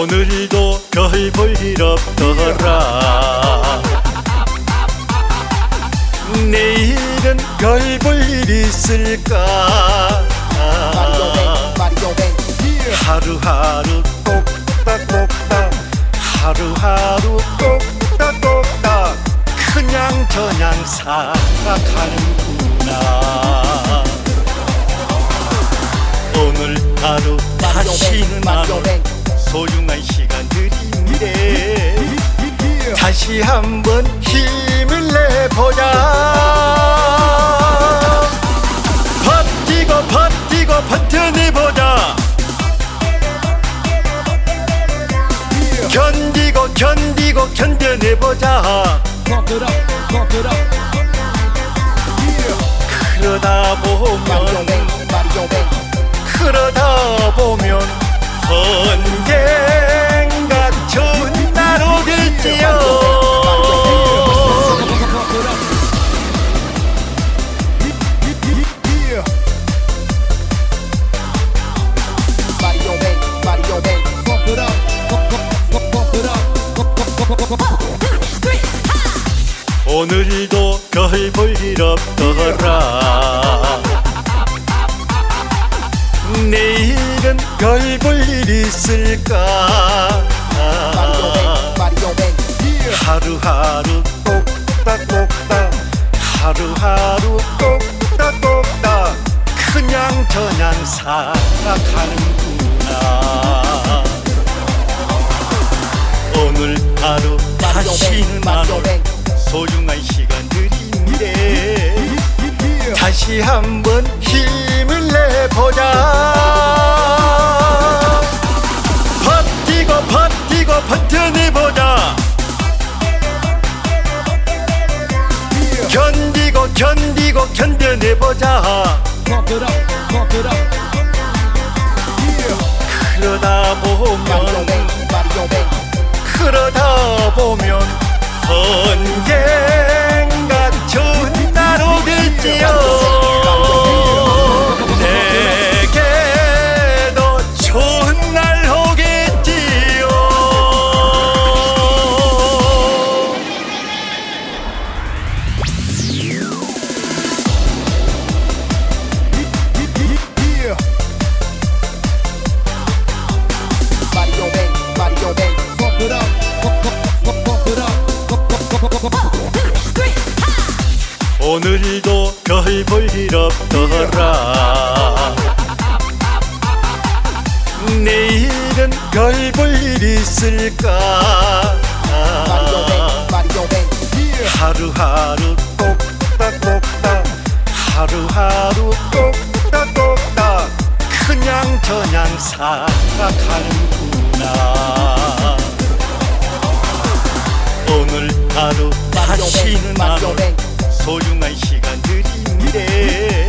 오늘도 별 볼일 없더라 내일은 별 볼일 있을까. 하루하루 똑딱똑딱 하루하루 똑딱똑딱 그냥 저냥 살아가는구나 오늘 하루 다시는 안. 소중한 시간들인데 다시 한번 힘을 내보자. 버티고 버티고 버텨내보자. 견디고 견디고 견뎌내보자 오늘도 별볼 일 없더라. 내일은 별볼일 있을까. 하루하루 똑딱똑딱 하루하루 똑딱똑딱 그냥 저냥 살아가는구나. 오늘 하루 다시는 Bang, 소중한 시간들인데 다시 한번 힘을 내보자. 버티고 버티고 버텨내보자. 견디고 견디고 견뎌내보자. 그러다 보면 오늘도 별볼 일 없더라 내일은 별볼 일 있을까. 하루하루 똑딱똑딱 하루하루 똑딱똑딱 그냥 저냥 살아가는구나 오늘 하루 다시는 안. 소중한 시간들인데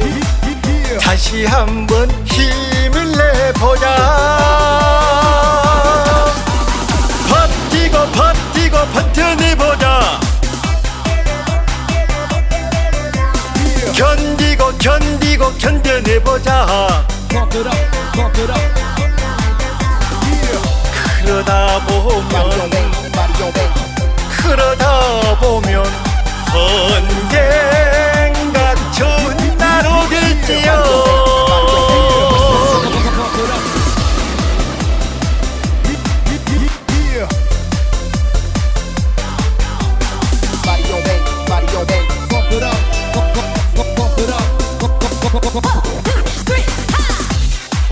다시 한번 힘을 내보자. 버티고 버티고 버텨내보자. 견디고 견디고 견뎌내보자 언젠가 좋은 날 오겠지요.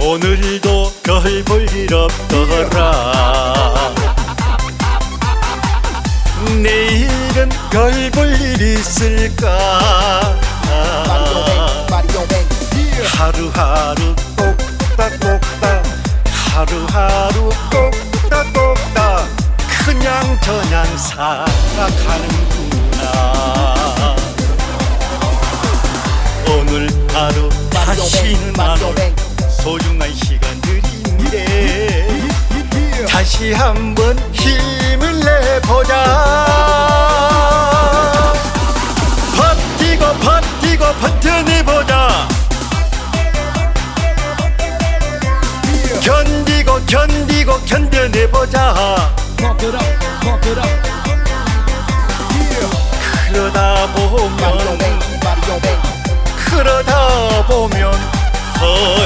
오늘도 별볼일 없더라 별볼 일 있을까. 하루하루 똑딱똑딱 하루하루 똑딱똑딱 그냥 저냥 살아가는구나 오늘 하루 다시는 안. 소중한 시간들인데 다시 한번 힘을 내보자 도전해보자. 그러다 보면 그러다 보면 어